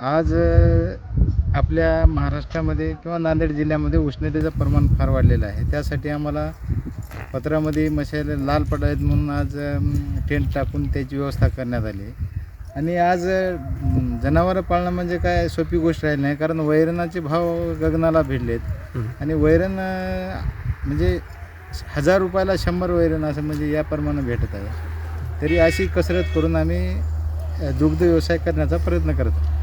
आज आपल्या महाराष्ट्रामध्ये किंवा नांदेड जिल्ह्यामध्ये उष्णतेचं प्रमाण फार वाढलेलं आहे. त्यासाठी आम्हाला पत्रामध्ये मशाल लाल पडावेत म्हणून आज टेंट टाकून त्याची व्यवस्था करण्यात आली. आणि आज जनावरं पाळणं म्हणजे काय सोपी गोष्ट राहिली नाही कारण वैरणाचे भाव गगनाला भिडलेत. आणि वैरण म्हणजे हजार रुपयाला शंभर वैरण असं म्हणजे या प्रमाणे भेटत आहे. तरी अशी कसरत करून आम्ही दुग्ध व्यवसाय करण्याचा प्रयत्न करत आहोत.